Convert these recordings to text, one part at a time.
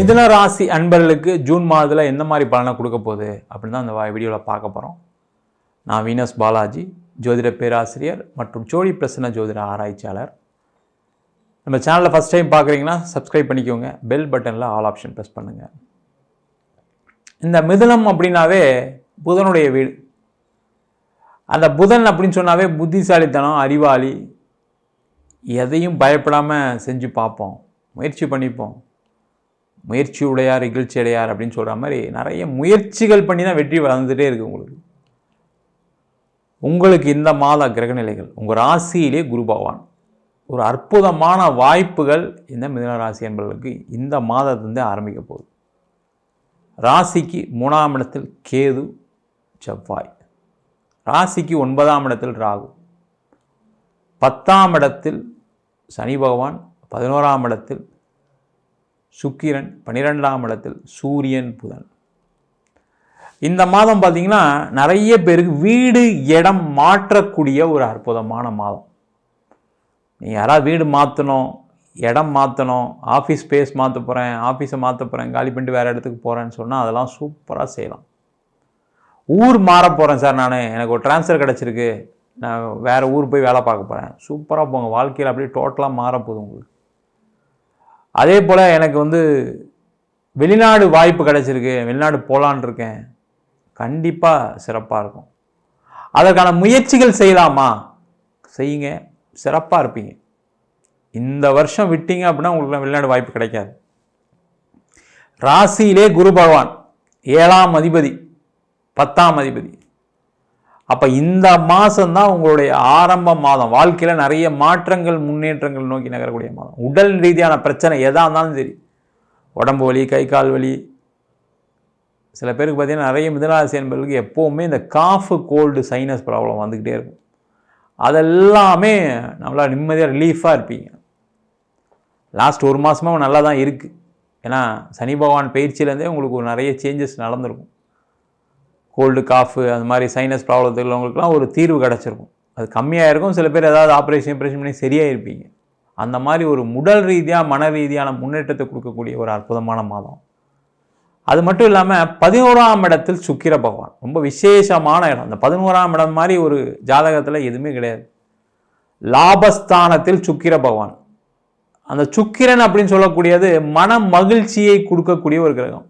மிதுன ராசி அன்பர்களுக்கு ஜூன் மாதத்தில் எந்த மாதிரி பலனை கொடுக்க போகுது அப்படின்னு தான் அந்த வீடியோவில் பார்க்க போகிறோம் நான் வீனஸ் பாலாஜி ஜோதிட பேராசிரியர் மற்றும் ஜோடி பிரசன்ன ஜோதிட ஆராய்ச்சியாளர். நம்ம சேனலில் ஃபஸ்ட் டைம் பார்க்குறீங்கன்னா சப்ஸ்கிரைப் பண்ணிக்கோங்க. பெல் பட்டனில் ஆல் ஆப்ஷன் ப்ரெஸ் பண்ணுங்கள் இந்த மிதுனம் அப்படின்னாவே புதனுடைய வீடு. அந்த புதன் அப்படின்னு சொன்னாவே புத்திசாலித்தனம் அறிவாளி. எதையும் பயப்படாமல் செஞ்சு பார்ப்போம். முயற்சி பண்ணிப்போம். முயற்சி உடையார் இகழ்ச்சி அடையார் அப்படின்னு சொல்கிற மாதிரி நிறைய முயற்சிகள் பண்ணி தான் வெற்றி வளர்ந்துகிட்டே இருக்குது உங்களுக்கு. உங்களுக்கு இந்த மாத கிரகநிலைகள் உங்கள் ராசியிலே குரு பகவான். ஒரு அற்புதமான வாய்ப்புகள் இந்த மிதன ராசி என்பவர்களுக்கு இந்த மாதத்துலேருந்து ஆரம்பிக்க போகுது. ராசிக்கு மூணாம் இடத்தில் கேது செவ்வாய். ராசிக்கு ஒன்பதாம் இடத்தில் ராகு. பத்தாம் இடத்தில் சனி பகவான் பதினோராம் இடத்தில் சுக்கிரன் பன்னிரெண்டாம் இடத்தில் சூரியன் புதன். இந்த மாதம் பார்த்தீங்கன்னா நிறைய பேருக்கு வீடு இடம் மாற்றக்கூடிய ஒரு அற்புதமான மாதம். நீ யாராவது வீடு மாற்றணும் இடம் மாற்றணும் ஆஃபீஸ் ஸ்பேஸ் மாற்ற போகிறேன் ஆஃபீஸை மாற்ற போகிறேன் காலி பண்ணிட்டு வேறு இடத்துக்கு போகிறேன்னு சொன்னால் அதெல்லாம் சூப்பராக செய்யலாம். ஊர் மாற போகிறேன் சார் நான். எனக்கு ஒரு ட்ரான்ஸ்ஃபர் கிடச்சிருக்கு. நான் வேறு ஊர் போய் வேலை பார்க்க போகிறேன் சூப்பராக போங்க. வாழ்க்கையில் அப்படியே டோட்டலாக மாறப்போகுது உங்களுக்கு. அதே போல் எனக்கு வந்து வெளிநாடு வாய்ப்பு கிடச்சிருக்கு வெளிநாடு போகலான் இருக்கேன். கண்டிப்பாக சிறப்பாக இருக்கும். அதற்கான முயற்சிகள் செய்யலாமா? செய்யுங்க. சிறப்பாக இருப்பீங்க. இந்த வருஷம் விட்டீங்க அப்படின்னா உங்களுக்கு வெளிநாடு வாய்ப்பு கிடைக்காது. ராசியிலே குரு பகவான் ஏழாம் அதிபதி பத்தாம் அதிபதி. அப்போ இந்த மாதம் தான் உங்களுடைய ஆரம்ப மாதம். வாழ்க்கையில் நிறைய மாற்றங்கள் முன்னேற்றங்கள் நோக்கி நகரக்கூடிய மாதம். உடல் ரீதியான பிரச்சனை எதாக இருந்தாலும் சரி. உடம்பு வலி கை கால் வலி. சில பேருக்கு பார்த்தீங்கன்னா நிறைய மிதனராசி என்பவர்களுக்கு எப்போவுமே இந்த காஃபு கோல்டு சைனஸ் ப்ராப்ளம் வந்துக்கிட்டே இருக்கும். அதெல்லாமே நம்மளால் நிம்மதியாக ரிலீஃபாக இருப்பீங்க. லாஸ்ட் ஒரு மாதமாக நல்லா தான் இருக்குது ஏன்னா சனி பகவான் பயிற்சியிலேருந்தே உங்களுக்கு ஒரு நிறைய சேஞ்சஸ் நடந்திருக்கும். கோல்டு காஃபு அந்த மாதிரி சைனஸ் ப்ராப்ளத்தில் உள்ளவங்களுக்குலாம் ஒரு தீர்வு கிடச்சிருக்கும். அது கம்மியாக இருக்கும் சில பேர் ஏதாவது ஆப்ரேஷன் ஆப்ரேஷன் பண்ணி சரியாக இருப்பீங்க அந்த மாதிரி ஒரு உடல் ரீதியாக மன ரீதியான முன்னேற்றத்தை கொடுக்கக்கூடிய ஒரு அற்புதமான மாதம். அது மட்டும் இல்லாமல் பதினோராம் இடத்தில் சுக்கிர பகவான். ரொம்ப விசேஷமான இடம். அந்த பதினோராம் இடம் மாதிரி ஒரு ஜாதகத்தில் எதுவுமே கிடையாது. லாபஸ்தானத்தில் சுக்கிர பகவான். அந்த சுக்கிரன் அப்படின்னு சொல்லக்கூடியது மன மகிழ்ச்சியை கொடுக்கக்கூடிய ஒரு கிரகம்.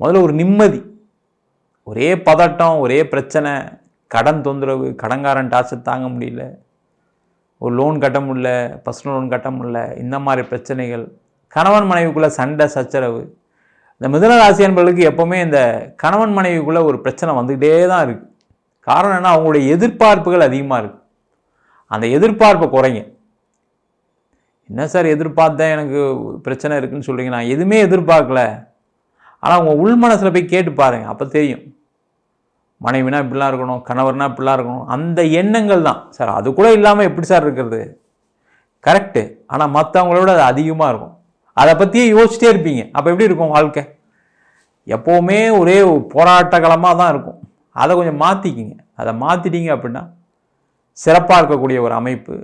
முதல்ல ஒரு நிம்மதி. ஒரே பதட்டம் ஒரே பிரச்சனை. கடன் தொந்தரவு கடன்காரன் டார்ச்சர் தாங்க முடியல. ஒரு லோன் கட்ட முடியல பர்சனல் லோன் கட்ட முடியல இந்த மாதிரி பிரச்சனைகள். கணவன் மனைவிக்குள்ளே சண்டை சச்சரவு. இந்த மிதுன ராசி என்பவர்களுக்கு எப்போவுமே இந்த கணவன் மனைவிக்குள்ளே ஒரு பிரச்சனை வந்துக்கிட்டே தான் இருக்குது காரணம் என்ன? அவங்களுடைய எதிர்பார்ப்புகள் அதிகமாக இருக்குது அந்த எதிர்பார்ப்பை குறைங்க. என்ன சார் எதிர்பார்த்தேன் எனக்கு பிரச்சனை இருக்குதுன்னு சொல்கிறீங்க நான் எதுவுமே எதிர்பார்க்கல. ஆனால் உங்கள் உள் மனசில் போய் கேட்டு பாருங்கள் அப்போ தெரியும். மனைவினா இப்படிலாம் இருக்கணும் கணவர்னா இப்படிலாம் இருக்கணும். அந்த எண்ணங்கள் தான். சார் அது கூட இல்லாமல் எப்படி சார் இருக்கிறது? கரெக்டு ஆனால் மற்றவங்களோட அது அதிகமாக இருக்கும். அதை பற்றியே யோசிச்சிட்டே இருப்பீங்க. அப்போ எப்படி இருக்கும் வாழ்க்கை? எப்போவுமே ஒரே போராட்டகலமாக தான் இருக்கும். அதை கொஞ்சம் மாற்றிக்கிங்க அதை மாற்றிட்டீங்க அப்படின்னா சிறப்பாக இருக்கக்கூடிய ஒரு அமைப்பு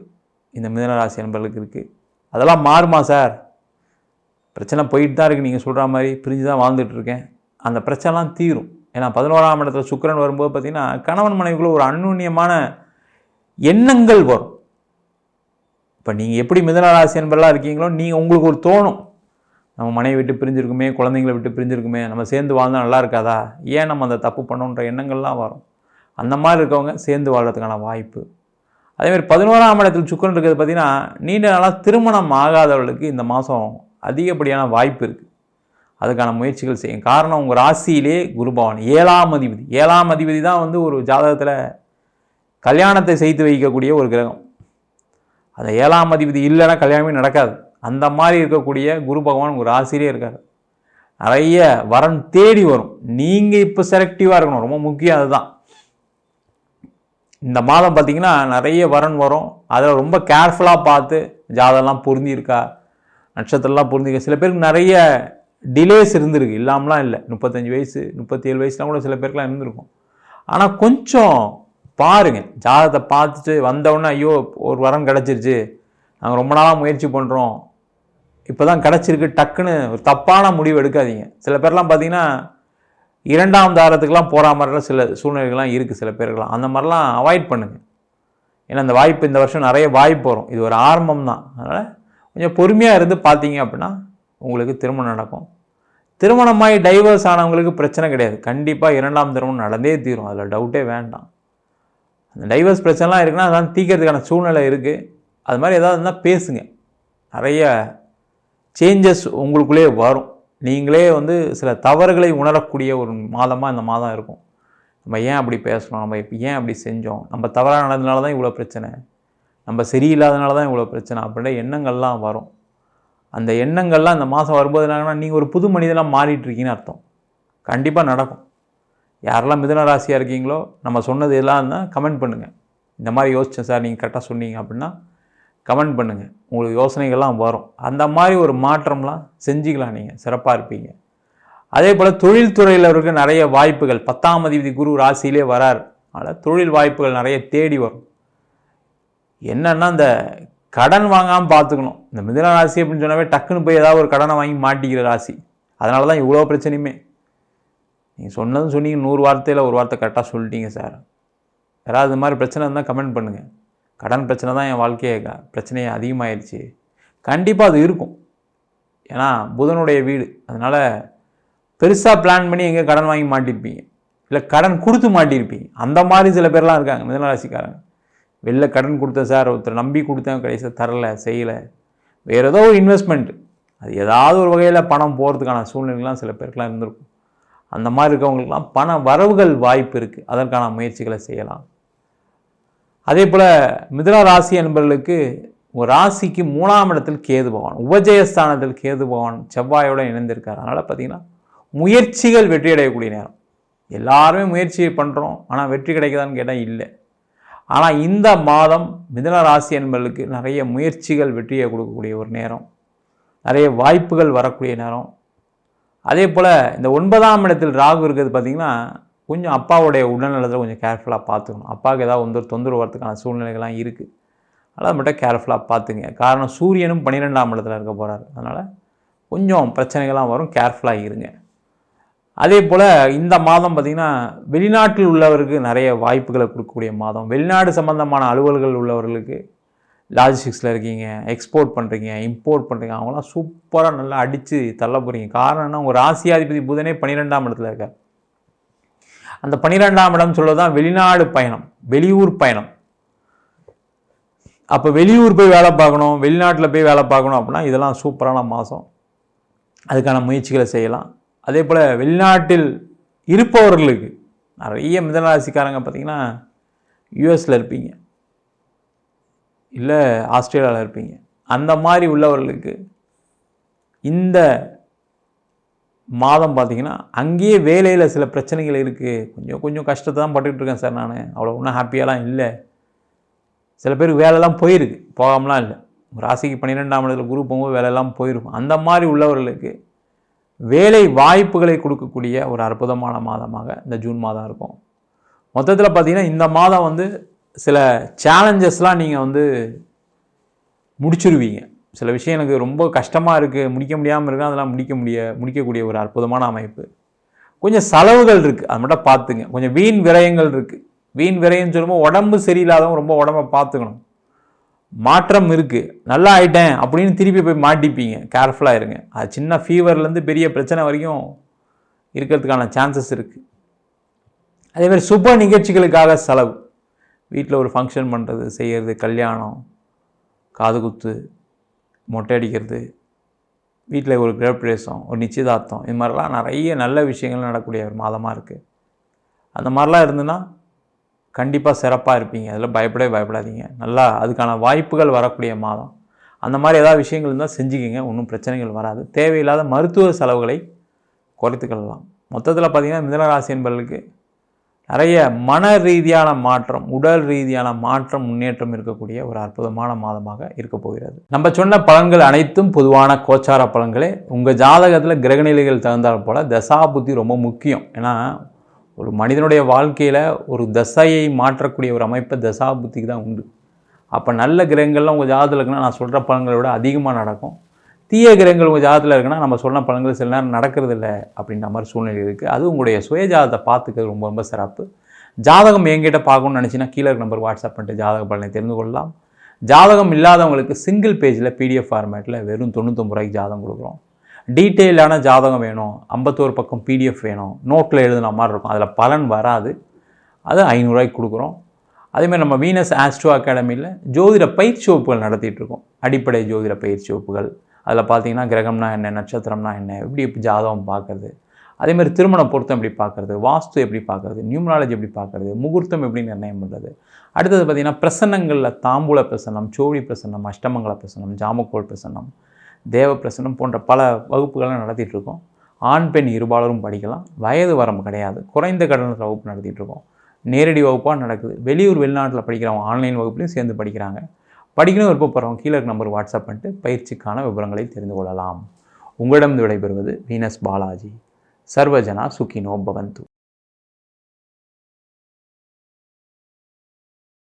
இந்த மிதனராசி நண்பர்களுக்கு இருக்குது அதெல்லாம் மாறுமா சார்? பிரச்சனை போயிட்டு தான் இருக்குது நீங்கள் சொல்கிற மாதிரி பிரிஞ்சு தான் வாழ்ந்துட்டுருக்கேன் அந்த பிரச்சனைலாம் தீரும். ஏன்னா பதினோராம் இடத்துல சுக்கிரன் வரும்போது பார்த்தீங்கன்னா கணவன் மனைவிக்குள்ள ஒரு அந்நுண்ணியமான எண்ணங்கள் வரும். இப்போ நீங்கள் எப்படி மிதனராசி என்பதெல்லாம் இருக்கீங்களோ நீங்கள் உங்களுக்கு ஒரு தோணும். நம்ம மனைவி விட்டு பிரிஞ்சிருக்குமே குழந்தைங்களை விட்டு பிரிஞ்சிருக்குமே நம்ம சேர்ந்து வாழ்ந்தால் நல்லா இருக்காதா? ஏன் நம்ம அந்த தப்பு பண்ணோன்ற எண்ணங்கள்லாம் வரும். அந்த மாதிரி இருக்கவங்க சேர்ந்து வாழ்கிறதுக்கான வாய்ப்பு. அதேமாதிரி பதினோராம் இடத்தில் சுக்கரன் இருக்கிறது பார்த்திங்கன்னா நீண்ட நாளாக திருமணம் ஆகாதவர்களுக்கு இந்த மாதம் அதிகப்படியான வாய்ப்பு இருக்குது அதுக்கான முயற்சிகள் செய்யும். காரணம் உங்கள் ராசியிலே குருபவன் ஏழாம் அதிபதி. ஏழாம் அதிபதி தான் வந்து ஒரு ஜாதகத்தில் கல்யாணத்தை செய்து வைக்கக்கூடிய ஒரு கிரகம். அந்த ஏழாம் அதிபதி இல்லைன்னா கல்யாணமே நடக்காது. அந்த மாதிரி இருக்கக்கூடிய குரு பகவான் உங்கள் ராசியிலே இருக்கார். நிறைய வரன் தேடி வரும். நீங்கள் இப்போ செலக்டிவாக இருக்கணும். ரொம்ப முக்கியம் அதுதான். இந்த மாதம் பார்த்திங்கன்னா நிறைய வரன் வரும். அதில் ரொம்ப கேர்ஃபுல்லாக பார்த்து ஜாதகம்லாம் பொருந்தியிருக்கா? நட்சத்திரம்லாம் பொருந்திருக்கா சில பேருக்கு நிறைய டிலேஸ் இருந்திருக்கு. இல்லாமலாம் இல்லை. முப்பத்தஞ்சு வயசு முப்பத்தேழு வயசுலாம் கூட சில பேருக்குலாம் இருந்திருக்கும். ஆனால் கொஞ்சம் பாருங்கள் ஜாதகத்தை பார்த்துட்டு வந்தவுடனே ஐயோ ஒரு வரம் கிடச்சிருச்சு. நாங்கள் ரொம்ப நாளாக முயற்சி பண்ணுறோம் இப்போ தான் கிடச்சிருக்கு டக்குன்னு. ஒரு தப்பான முடிவு எடுக்காதீங்க. சில பேர்லாம் பார்த்தீங்கன்னா இரண்டாம் தாரத்துக்கெலாம் போகிற மாதிரிலாம் சில சூழ்நிலைகள்லாம் இருக்குது சில பேருக்கெலாம் அந்த மாதிரிலாம் அவாய்ட் பண்ணுங்கள் ஏன்னா அந்த வாய்ப்பு இந்த வருஷம் நிறைய வாய்ப்பு வரும். இது ஒரு ஆரம்பம் தான் அதனால் கொஞ்சம் பொறுமையாக இருந்து பார்த்தீங்க அப்படின்னா உங்களுக்கு திருமணம் நடக்கும். திருமணமாகி டைவர்ஸ் ஆனவங்களுக்கு பிரச்சனை கிடையாது. கண்டிப்பாக இரண்டாம் திருமணம் நடந்தே தீரும். அதில் டவுட்டே வேண்டாம். அந்த டைவர்ஸ் பிரச்சனைலாம் இருக்குன்னா அதெல்லாம் தீக்கிறதுக்கான சூழ்நிலை இருக்குது அது மாதிரி ஏதாவது இருந்தால் பேசுங்க. நிறைய சேஞ்சஸ் உங்களுக்குள்ளே வரும். நீங்களே வந்து சில தவறுகளை உணரக்கூடிய ஒரு மாதமாக இந்த மாதம் இருக்கும். நம்ம ஏன் அப்படி பேசுகிறோம் நம்ம இப்போ ஏன் அப்படி செஞ்சோம்? நம்ம தவறாக நடந்ததுனால தான் இவ்வளோ பிரச்சனை. நம்ம சரியில்லாதனால தான் இவ்வளோ பிரச்சனை அப்படின்ற எண்ணங்கள்லாம் வரும். அந்த எண்ணங்கள்லாம் இந்த மாதம் வரும்போது என்னங்கன்னா நீங்கள் ஒரு புது மனிதனாக மாறிட்டு இருக்கீங்கன்னு அர்த்தம். கண்டிப்பாக நடக்கும். யாரெல்லாம் மிதன ராசியாக இருக்கீங்களோ நம்ம சொன்னது எல்லாம் இருந்தால் கமெண்ட் பண்ணுங்கள் இந்த மாதிரி யோசித்தேன் சார் நீங்கள் கரெக்டாக சொன்னீங்க அப்படின்னா கமெண்ட் பண்ணுங்கள் உங்களுக்கு யோசனைகள்லாம் வரும். அந்த மாதிரி ஒரு மாற்றம்லாம் செஞ்சுக்கலாம் நீங்கள் சிறப்பாக இருப்பீங்க. அதே போல் தொழில்துறையில் இருக்க நிறைய வாய்ப்புகள். பத்தாம் அதிபதி குரு ராசியிலே வரார். அதனால் தொழில் வாய்ப்புகள் நிறைய தேடி வரும். என்னென்னா இந்த கடன் வாங்காமல் பார்த்துக்கணும். இந்த மிதன ராசி அப்படின்னு சொன்னாவே டக்குன்னு போய் ஏதாவது ஒரு கடனை வாங்கி மாட்டிக்கிற ராசி. அதனால தான் இவ்வளோ பிரச்சனையுமே. நீங்கள் சொன்னதும் சொன்னீங்க நூறு வார்த்தையில் ஒரு வார்த்தை கரெக்டாக சொல்லிட்டீங்க சார் யாராவது இது மாதிரி பிரச்சனை இருந்தால் கமெண்ட் பண்ணுங்கள் கடன் பிரச்சனை தான் என் வாழ்க்கையே க- பிரச்சனையே அதிகமாகிடுச்சு கண்டிப்பாக அது இருக்கும். ஏன்னா புதனுடைய வீடு. அதனால் பெருசாக பிளான் பண்ணி எங்கே கடன் வாங்கி மாட்டிருப்பீங்க. இல்லை கடன் கொடுத்து மாட்டியிருப்பீங்க அந்த மாதிரி சில பேர்லாம் இருக்காங்க மிதனராசிக்காரங்க வெளில கடன் கொடுத்தேன் சார் ஒருத்தர் நம்பி கொடுத்தேன் கடைசியாக தரலை செய்யலை. வேறு ஏதோ ஒரு இன்வெஸ்ட்மெண்ட் அது ஏதாவது ஒரு வகையில் பணம் போகிறதுக்கான சூழ்நிலைலாம் சில பேருக்குலாம் இருந்திருக்கும். அந்த மாதிரி இருக்கவங்களுக்குலாம் பண வரவுகள் வாய்ப்பு இருக்குது அதற்கான முயற்சிகளை செய்யலாம். அதே போல் மிதுன ராசி என்பவர்களுக்கு ஒரு ராசிக்கு மூணாம் இடத்தில் கேது பகவான் உபஜயஸ்தானத்தில் கேது பகவான் செவ்வாயோட இணைந்திருக்கார். அதனால் பார்த்தீங்கன்னா முயற்சிகள் வெற்றி அடையக்கூடிய நேரம். எல்லாருமே முயற்சி பண்ணுறோம் ஆனால் வெற்றி கிடைக்குதான்னு கேட்டால் இல்லை. ஆனால் இந்த மாதம் மிதன ராசி என்பர்களுக்கு நிறைய முயற்சிகள் வெற்றியை கொடுக்கக்கூடிய ஒரு நேரம். நிறைய வாய்ப்புகள் வரக்கூடிய நேரம். அதே போல் இந்த ஒன்பதாம் இடத்தில் ராகு இருக்கிறது பார்த்திங்கன்னா கொஞ்சம் அப்பாவுடைய உடல்நலத்தில் கொஞ்சம் கேர்ஃபுல்லாக பார்த்துக்கணும். அப்பாவுக்கு ஏதாவது வந்து தொந்தரவு வரதுக்கான சூழ்நிலைகள்லாம் இருக்குது அதனால் மட்டும் கேர்ஃபுல்லாக பார்த்துங்க. காரணம் சூரியனும் பன்னிரெண்டாம் இடத்துல இருக்க போகிறாரு அதனால் கொஞ்சம் பிரச்சனைகள்லாம் வரும். கேர்ஃபுல்லாக இருங்க. அதே போல் இந்த மாதம் பார்த்திங்கன்னா வெளிநாட்டில் உள்ளவருக்கு நிறைய வாய்ப்புகளை கொடுக்கக்கூடிய மாதம். வெளிநாடு சம்பந்தமான அலுவல்கள் உள்ளவர்களுக்கு லாஜிஸ்டிக்ஸில் இருக்கீங்க எக்ஸ்போர்ட் பண்ணுறீங்க இம்போர்ட் பண்ணுறீங்க அவங்களாம் சூப்பராக நல்லா அடித்து தள்ள போகிறீங்க காரணம் என்ன? உங்கள் ராசியாதிபதி புதனே பன்னிரெண்டாம் இடத்துல இருக்கார். அந்த பன்னிரெண்டாம் இடம் சொல்ல தான் வெளிநாடு பயணம் வெளியூர் பயணம். அப்போ வெளியூர் போய் வேலை பார்க்கணும் வெளிநாட்டில் போய் வேலை பார்க்கணும் அப்படின்னா இதெல்லாம் சூப்பரான மாதம். அதுக்கான முயற்சிகளை செய்யலாம். அதே போல் வெளிநாட்டில் இருப்பவர்களுக்கு நிறைய மிதனராசிக்காரங்க பார்த்தீங்கன்னா யூஎஸில் இருப்பீங்க. இல்லை ஆஸ்திரேலியாவில் இருப்பீங்க. அந்த மாதிரி உள்ளவர்களுக்கு இந்த மாதம் பார்த்தீங்கன்னா அங்கேயே வேலையில் சில பிரச்சனைகள் இருக்குது கொஞ்சம் கொஞ்சம் கஷ்டத்தை தான் பட்டுக்கிட்டு இருக்கேன் சார் நான். அவ்வளோ ஒன்றும் ஹாப்பியாலாம் இல்லை. சில பேருக்கு வேலைலாம் போயிருக்கு. போகாமலாம் இல்லை. ராசிக்கு பன்னிரெண்டாம் இடத்துல குரு போகும்போது வேலையெல்லாம் போயிருக்கும். அந்த மாதிரி உள்ளவர்களுக்கு வேலை வாய்ப்புகளை கொடுக்கக்கூடிய ஒரு அற்புதமான மாதமாக இந்த ஜூன் மாதம் இருக்கும். மொத்தத்தில் பார்த்தீங்கன்னா இந்த மாதம் வந்து சில சேலஞ்சஸ்லாம் நீங்கள் வந்து முடிச்சிருவீங்க. சில விஷயம் எனக்கு ரொம்ப கஷ்டமாக இருக்குது முடிக்க முடியாமல் இருக்கு அதெல்லாம் முடிக்க முடிய முடிக்கக்கூடிய ஒரு அற்புதமான அமைப்பு. கொஞ்சம் செலவுகள் இருக்குது அது மட்டும் பார்த்துங்க. கொஞ்சம் வீண் விரயங்கள் இருக்குது வீண் விரயம்னு சொல்லும்போது உடம்பு சரியில்லாதவங்க ரொம்ப உடம்ப பார்த்துக்கணும். மாற்றம் இருக்குது நல்லா ஆயிட்டேன் அப்படின்னு திருப்பி போய் மாட்டிப்பீங்க. கேர்ஃபுல்லாக இருங்க. அது சின்ன ஃபீவர்லேருந்து பெரிய பிரச்சனை வரைக்கும் இருக்கிறதுக்கான சான்சஸ் இருக்குது அதேமாதிரி சுப நிகழ்ச்சிகளுக்காக செலவு. வீட்டில் ஒரு ஃபங்க்ஷன் பண்ணுறது செய்கிறது கல்யாணம் காது குத்து மொட்டை அடிக்கிறது வீட்டில் ஒரு கிரகப்பிரவேசம் ஒரு நிச்சயதார்த்தம் இது மாதிரிலாம் நிறைய நல்ல விஷயங்கள் நடக்கக்கூடிய ஒரு மாதமாக இருக்குது அந்த மாதிரிலாம் இருந்துன்னா கண்டிப்பாக சிறப்பாக இருப்பீங்க. அதில் பயப்படவே பயப்படாதீங்க. நல்லா அதுக்கான வாய்ப்புகள் வரக்கூடிய மாதம். அந்த மாதிரி ஏதாவது விஷயங்கள் இருந்தால் செஞ்சுக்கிங்க. ஒன்றும் பிரச்சனைகள் வராது. தேவையில்லாத மருத்துவ செலவுகளை குறைத்துக்கொள்ளலாம் மொத்தத்தில் பார்த்தீங்கன்னா மிதனராசி என்பவர்களுக்கு நிறைய மன ரீதியான மாற்றம் உடல் ரீதியான மாற்றம் முன்னேற்றம் இருக்கக்கூடிய ஒரு அற்புதமான மாதமாக இருக்க போகிறது. நம்ம சொன்ன பலன்கள் அனைத்தும் பொதுவான கோச்சார பலன்களே. உங்கள் ஜாதகத்தில் கிரகநிலைகள் தகுந்தால் போல் தசாபுத்தி ரொம்ப முக்கியம். ஏன்னா ஒரு மனிதனுடைய வாழ்க்கையில் ஒரு தசையை மாற்றக்கூடிய ஒரு அமைப்பை தசாபுத்திக்கு தான் உண்டு. அப்போ நல்ல கிரகங்கள்லாம் உங்கள் ஜாதத்தில் இருக்குன்னா நான் சொல்கிற பழங்களை விட அதிகமாக நடக்கும். தீய கிரகங்கள் உங்கள் ஜாதத்தில் இருக்குன்னா நம்ம சொன்ன பழங்கள் சில நேரம் நடக்கிறது இல்லை அப்படின்ற மாதிரி சூழ்நிலை இருக்குது அது உங்களுடைய சுய ஜாதகத்தை பார்த்துக்கிறது ரொம்ப ரொம்ப சிறப்பு. ஜாதகம் என்கிட்ட பார்க்கணும்னு நினச்சின்னா கீழே இருக்க நம்பர் வாட்ஸ்அப் பண்ணிட்டு ஜாதக பலனை தெரிந்து கொள்ளலாம். ஜாதகம் இல்லாதவங்களுக்கு சிங்கிள் பேஜில் பிடிஎஃப் ஃபார்மேட்டில் வெறும் தொண்ணூத்தொம்பது ரூபாய்க்கு ஜாதகம் கொடுக்குறோம். டீட்டெயிலான ஜாதகம் வேணும் ஐம்பத்தோரு பக்கம் பிடிஎஃப் வேணும் நோட்டில் எழுதுன மாதிரி இருக்கும். அதில் பலன் வராது. அது ஐநூறுரூவாய்க்கு கொடுக்குறோம். அதேமாதிரி நம்ம வீனஸ் ஆஸ்ட்ரோ அகாடமியில் ஜோதிட பயிற்சி வகுப்புகள் நடத்திட்டுருக்கோம் அடிப்படை ஜோதிட பயிற்சி வகுப்புகள். அதில் பார்த்தீங்கன்னா கிரகம்னா என்ன நட்சத்திரம்னா என்ன எப்படி எப்படி ஜாதகம் பார்க்குறது. அதேமாதிரி திருமண பொருத்தம் எப்படி பார்க்குறது வாஸ்து எப்படி பார்க்குறது நியூமராலஜி எப்படி பார்க்குறது முகூர்த்தம் எப்படி நிர்ணயம் பண்ணுறது அடுத்தது பார்த்திங்கன்னா பிரசன்னங்களில் தாம்பூல பிரசன்னம் சோழி பிரசன்னம் அஷ்டமங்கல பிரசன்னம் ஜாமக்கோள் பிரசன்னம். தேவ போன்ற பல வகுப்புகளை நடத்திட்டுருக்கோம். ஆண் பெண் இருபாலரும் படிக்கலாம். வயது வரம்பு கிடையாது. குறைந்த கட்டணத்தில் வகுப்பு நடத்திட்டுருக்கோம். நேரடி வகுப்பாக நடக்குது. வெளியூர் வெளிநாட்டில் படிக்கிறவங்க ஆன்லைன் வகுப்புலையும் சேர்ந்து படிக்கிறாங்க. படிக்கணும் விருப்பப்படுறவங்க கீழே இருக்க நம்பர் வாட்ஸ்அப் பண்ணிட்டு பயிற்சிக்கான விவரங்களை தெரிந்து கொள்ளலாம். உங்களிடம் விடைபெறுவது வீனஸ் பாலாஜி. சர்வஜனா சுகினோ பவந்து.